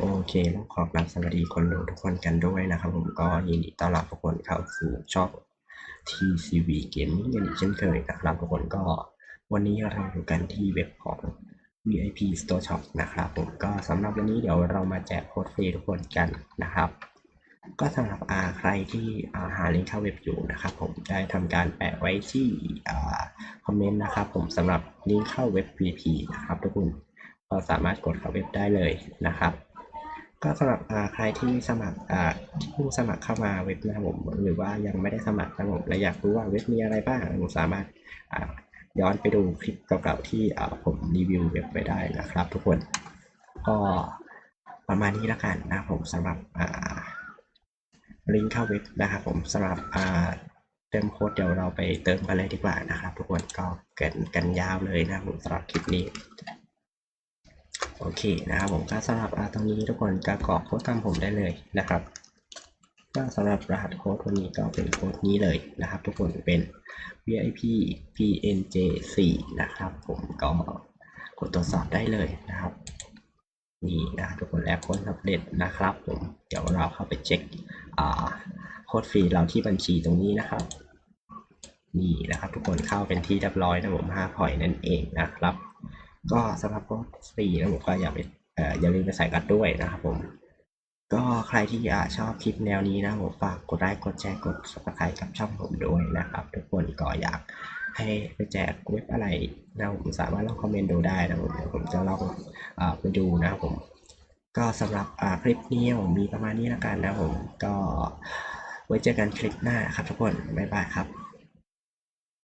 โอเคต้องขอกราบสวัสดีคนดูทุกคนกันด้วยนะครับผมก็ยินดีต้อนรับทุกคนเข้าสู่ช่อง TCV Gaming กันอีกเช่นเคยนะครับทุกคนก็วันนี้เราอยู่กันที่เว็บของ VIP Store Shop นะครับผมก็สำหรับวันนี้เดี๋ยวเรามาแจกโค้ดฟรีทุกคนกันนะครับ ก็สำหรับอาใครที่อาหาลิงก์เข้าเว็บอยู่นะครับ ผมได้ทำการแปะไว้ที่คอมเมนต์นะครับ ผมสำหรับลิงก์เข้าเว็บ VIP นะครับทุกคนก็สามารถกดเข้าเว็บได้เลยนะครับ ก็สำหรับใครที่สมัครที่เพิ่งสมัครเข้ามาเว็บนะครับผมหรือว่ายังไม่ได้สมัครนะครับผมและอยากรู้ว่าเว็บมีอะไรบ้างผมสามารถย้อนไปดูคลิปเก่าๆที่ผมรีวิวเว็บไว้ได้นะครับ ทุกคนก็ประมาณนี้แล้วกันนะผมสำหรับลิงก์เข้าเว็บนะครับผมสำหรับเติมโค้ดเดี๋ยวเราไปเติมกันเลยดีกว่านะครับ ทุกคนก็เกินกันยาวเลยนะผมสำหรับคลิปนี้ โอเคนะครับผมก็สำหรับตรงนี้ทุกคนก็กรอกโค้ดตามผมได้เลยนะครับก็สำหรับรหัสโค้ดวันนี้ก็เป็นโค้ดนี้เลยนะครับ ทุกคนเป็น VIP PNJ 4 นะครับ ผมก็กดตรวจสอบได้เลยนะครับนี่นะทุกคนแอปโค้ดสำเร็จนะครับผมเดี๋ยวเราเข้าไปเช็คโค้ดฟรีเราที่บัญชีตรงนี้นะครับ นี่นะครับ ทุกคนเข้าเป็นที่เรียบร้อยนะผม5พอยนั่นเองนะครับ ก็สำหรับโค้ดฟรีนะผมก็อย่าไปเอ่ออย่าลืมไปใส่กันด้วยนะครับผม ก็ใครที่อชอบคลิปแนวนี้นะผมฝากกดไลค์กดแชร์กด subscribe กับช่องผมด้วยนะครับ ทุกคนก็อยากให้ไปแจกเว็บอะไรนะผมสามารถลองคอมเมนต์ดูได้นะผมเดี๋ยวผมจะลองอไปดูนะครับผม ก็สำหรับคลิปนี้ผมมีประมาณนี้แล้วกันนะผมก็ไว้เจอกันคลิปหน้าครับทุกคนบ๊ายบายครับ